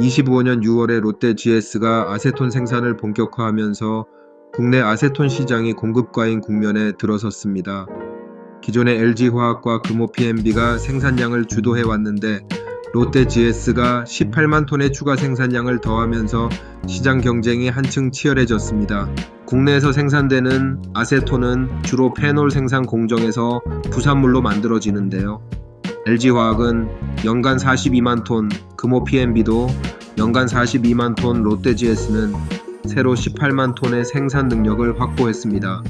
25년 6월에 롯데 GS가 아세톤 생산을 본격화하면서 국내 아세톤 시장이 공급 과잉 국면에 들어섰습니다. 기존의 LG화학과 금호 PMB가 생산량을 주도해 왔는데 롯데 GS가 18만 톤의 추가 생산량을 더하면서 시장 경쟁이 한층 치열해졌습니다. 국내에서 생산되는 아세톤은 주로 페놀 생산 공정에서 부산물로 만들어지는데요. LG화학은 연간 42만 톤, 금호 PMB도 연간 42만 톤, 롯데 GS는 새로 18만 톤의 생산 능력을 확보했습니다.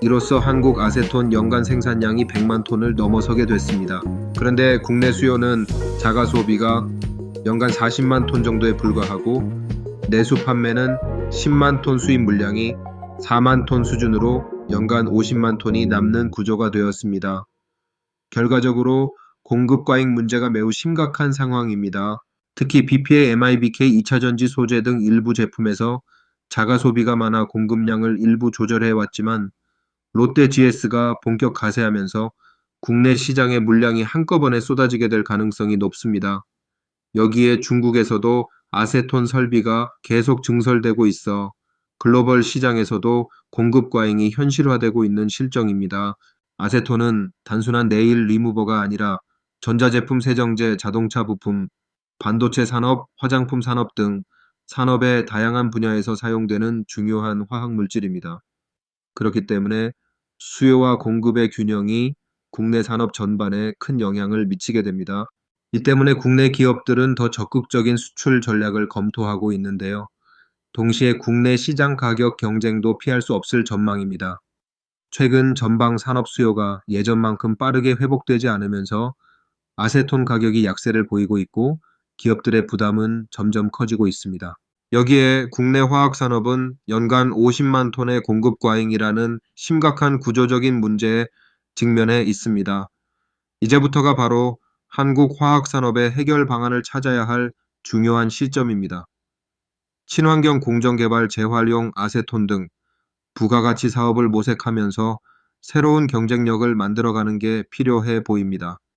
이로써 한국 아세톤 연간 생산량이 100만 톤을 넘어서게 됐습니다. 그런데 국내 수요는 자가 소비가 연간 40만 톤 정도에 불과하고 내수 판매는 10만 톤 수입 물량이 4만 톤 수준으로 연간 50만 톤이 남는 구조가 되었습니다. 결과적으로 공급 과잉 문제가 매우 심각한 상황입니다. 특히 BPA, MIBK, 2차전지 소재 등 일부 제품에서 자가 소비가 많아 공급량을 일부 조절해 왔지만 롯데 GS가 본격 가세하면서 국내 시장의 물량이 한꺼번에 쏟아지게 될 가능성이 높습니다. 여기에 중국에서도 아세톤 설비가 계속 증설되고 있어 글로벌 시장에서도 공급 과잉이 현실화되고 있는 실정입니다. 아세톤은 단순한 네일 리무버가 아니라 전자제품 세정제, 자동차 부품, 반도체 산업, 화장품 산업 등 산업의 다양한 분야에서 사용되는 중요한 화학 물질입니다. 그렇기 때문에 수요와 공급의 균형이 국내 산업 전반에 큰 영향을 미치게 됩니다. 이 때문에 국내 기업들은 더 적극적인 수출 전략을 검토하고 있는데요. 동시에 국내 시장 가격 경쟁도 피할 수 없을 전망입니다. 최근 전방 산업 수요가 예전만큼 빠르게 회복되지 않으면서 아세톤 가격이 약세를 보이고 있고 기업들의 부담은 점점 커지고 있습니다. 여기에 국내 화학 산업은 연간 50만 톤의 공급 과잉이라는 심각한 구조적인 문제에 직면해 있습니다. 이제부터가 바로 한국 화학 산업의 해결 방안을 찾아야 할 중요한 시점입니다. 친환경 공정개발 재활용 아세톤 등 부가가치 사업을 모색하면서 새로운 경쟁력을 만들어가는 게 필요해 보입니다.